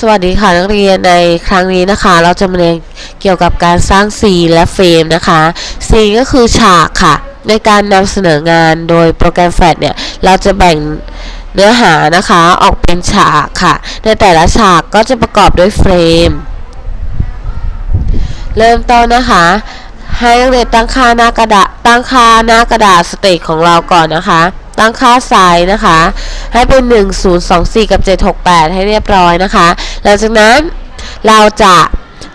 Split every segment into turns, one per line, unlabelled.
สวัสดีค่ะนักเรียนในครั้งนี้นะคะ เราจะมาเรียนเกี่ยวกับการสร้างซีและเฟรมนะคะซีก็คือฉากค่ะ ในการนำเสนองานโดยโปรแกรมแฟลชเนี่ย เราจะแบ่งเนื้อหานะคะออกเป็นฉากค่ะ ในแต่ละฉากก็จะประกอบด้วยเฟรม เริ่มต้นนะคะให้นักเรียนตั้งค่าหน้ากระดาษตั้งค่าหน้ากระดาษสเตจของเราก่อนนะคะ ตั้งค่าไซส์นะคะ ให้เป็น 1024 กับ 768 ให้เรียบร้อยนะคะ หลังจากนั้นเราจะ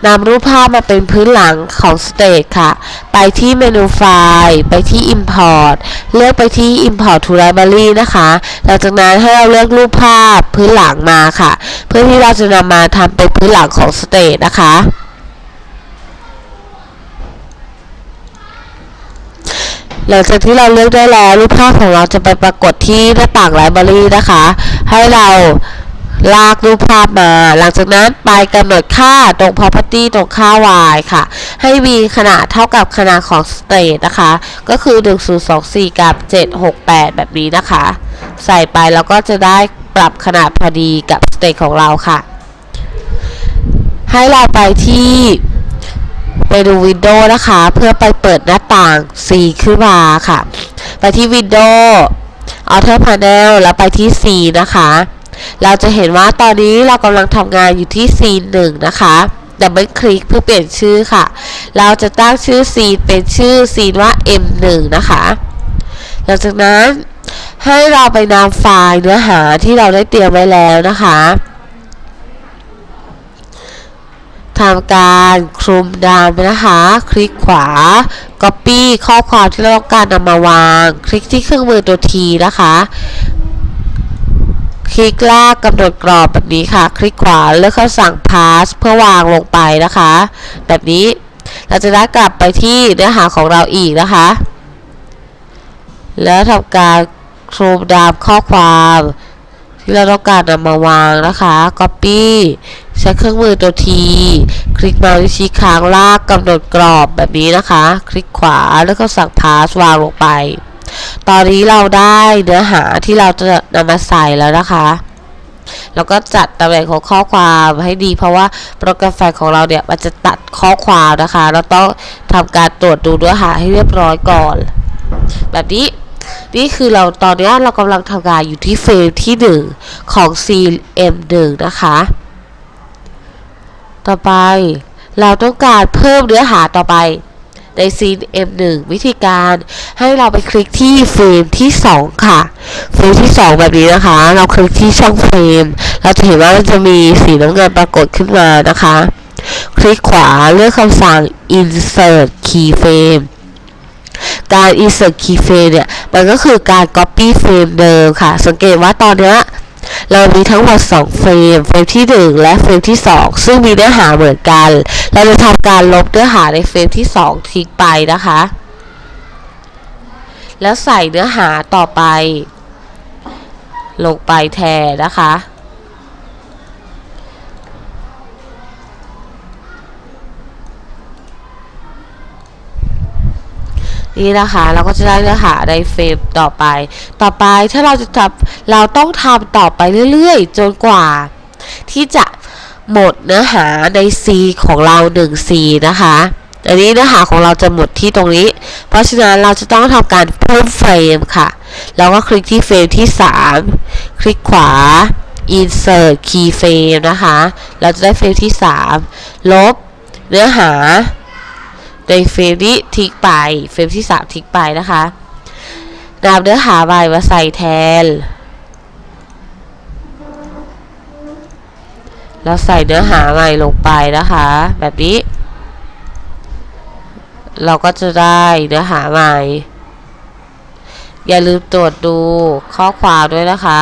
นำรูปภาพมาเป็นพื้นหลังของสเตจค่ะ ไปที่เมนูไฟล์ไปที่ Import เลือกไปที่ Import to Library นะคะ หลังจากนั้นให้เราเลือกรูปภาพพื้นหลังมาค่ะ เพื่อที่เราจะนำมาทำเป็นพื้นหลังของสเตจนะคะ หลังจากที่เราเลือกได้แล้วรูปภาพของเราจะไปปรากฏที่หน้าต่างไลบรารีนะคะ ให้เราลากรูปภาพมา หลังจากนั้นไปกำหนดค่าตรง property ตรงค่า y ค่ะ ให้มีขนาดเท่ากับขนาดของ state นะคะ ก็คือ 1024 กับ 768 แบบนี้นะคะ ใส่ไปแล้วก็จะได้ปรับขนาดพอดีกับ state ของเราค่ะ ให้เราไปที่ ไปดูวินโดว์นะคะ เพื่อไปเปิดหน้าต่าง C ขึ้นมาค่ะ ไปที่วินโดว์ Author Panel แล้วไปที่ C นะคะ เราจะเห็นว่าตอนนี้เรากำลังทำงานอยู่ที่ C 1 นะคะดับเบิลคลิกเพื่อเปลี่ยนชื่อค่ะ เราจะตั้งชื่อ C เป็นชื่อ C ว่า M 1 นะคะ หลังจากนั้นให้เราไปนำไฟล์เนื้อหาที่เราได้เตรียมไว้แล้วนะคะ ทำการคลุมดาวนะคะ คลิกขวา Copy ข้อความที่เราต้องการนำมาวาง คลิกที่เครื่องมือตัว T นะคะ คลิกลากกำหนดกรอบแบบนี้ค่ะ คลิกขวาเลือกคำสั่ง pass เพื่อวางลงไปนะคะ แบบนี้เราจะได้กลับไปที่เนื้อหาของเราอีกนะคะ แล้วทำการคลุมดาวข้อความที่เราต้องการนำมาวางนะคะ Copy ใช้เครื่องมือตัว T คลิกเมาส์ชี้ค้างลากกำหนดกรอบแบบนี้นะคะ คลิกขวาแล้วก็สั่ง pass วางลงไป ตอนนี้เราได้เนื้อหาที่เราจะนำมาใส่แล้วนะคะแล้วก็จัดตำแหน่งของข้อความให้ดี เพราะว่าโปรแกรมไฟล์ของเราเนี่ยมันจะตัดข้อความนะคะ เราต้องทำการตรวจดูเนื้อหาให้เรียบร้อยก่อน แบบนี้นี่คือเราตอนนี้เรากำลังทำงานอยู่ที่เฟรมที่ 1 ของ CM1 นะคะ ต่อไป เราต้องการเพิ่มเนื้อหาต่อไปในซีน M1 วิธีการให้เราไปคลิกที่เฟรมที่ 2 ค่ะ เฟรมที่ 2 แบบนี้นะคะ เราคลิกที่ช่องเฟรม เราจะเห็นว่ามันจะมีสีน้ำเงินปรากฏขึ้นมานะคะ คลิกขวาเลือกคำสั่ง insert keyframe การ insert keyframe เนี่ย มันก็คือการ copy frame เดิมค่ะ สังเกตว่าตอนนี้ เรามีทั้งหมด 2 เฟรม เฟรมที่ 1 และเฟรมที่ 2 ซึ่งมีเนื้อหาเหมือนกัน เราจะทำการลบเนื้อหาในเฟรมที่ 2 ทิ้งไปนะคะ แล้วใส่เนื้อหาต่อไป ลงไปแทนนะคะ นี่นะคะเราก็จะได้เนื้อหาในเฟรมต่อไป ต่อไปถ้าเราจะทำเราต้องทำต่อไปเรื่อยๆ จนกว่า ที่จะหมดเนื้อหาใน C ของเรา1 C นะคะอันนี้เนื้อหาของเราจะหมดที่ตรงนี้ เพราะฉะนั้นเราจะต้องทำการเพิ่มเฟรมค่ะเราก็คลิกที่เฟรมที่ 3 คลิกขวา insert key frame นะคะ เราจะได้เฟรมที่ 3 ลบเนื้อหา ในเฟรมนี้ทิ้งไป เฟรมที่ 3 ทิ้งไปนะคะนำเนื้อหาใหม่มาใส่แทน แล้วใส่เนื้อหาใหม่ลงไปนะคะ แบบนี้ เราก็จะได้เนื้อหาใหม่ อย่าลืมตรวจดูข้อความด้วยนะคะ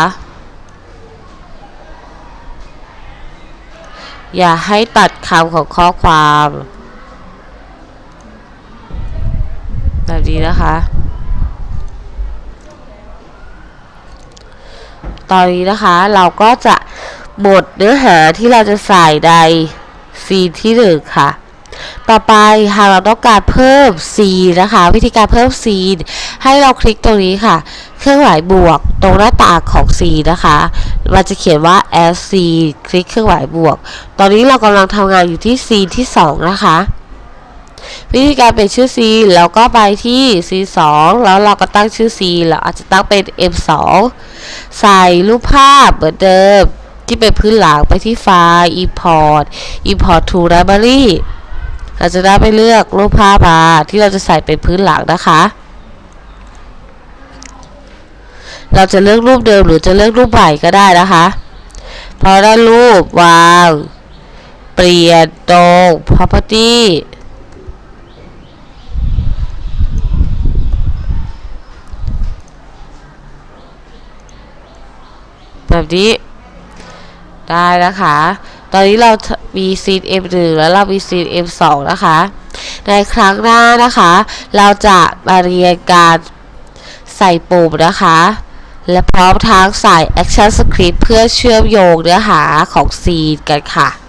อย่าให้ตัดคำของข้อความ แบบนี้นะคะ ตอนนี้นะคะเราก็จะหมดเนื้อหาที่เราจะใส่ในซีนที่หนึ่งค่ะ ต่อไปหากเราต้องการเพิ่ม seed นะคะ วิธีการเพิ่ม seed ให้เราคลิกตรงนี้ค่ะ เครื่องหมายบวกตรงหน้าต่างของ seed นะคะ มันจะเขียนว่า add seed คลิกเครื่องหมายบวก ตอนนี้เรากำลังทำงานอยู่ที่ seed ที่2นะคะ วิธีการเป็นชื่อ C แล้วก็ไปที่ C 2 แล้วเราก็ตั้งชื่อ C เราอาจจะตั้งเป็น M 2 ใส่รูปภาพเหมือนเดิมที่เป็นพื้นหลังไปที่ไฟล์ import import to library เราจะได้ไปเลือกรูปภาพมาที่เราจะใส่เป็นพื้นหลังนะคะ เราจะเลือกรูปเดิมหรือจะเลือกรูปใหม่ก็ได้นะคะ พอได้รูปวาง เปลี่ยนตรง property แบบนี้ ได้นะคะ ตอนนี้เรามีซีน M1 แล้วเรามีซีน M2 นะคะ ในครั้งหน้านะคะ เราจะมาเรียนการใส่ปุ่มนะคะ และพร้อมทั้งใส่ Action Script เพื่อเชื่อมโยงเนื้อหาของซีนกันค่ะ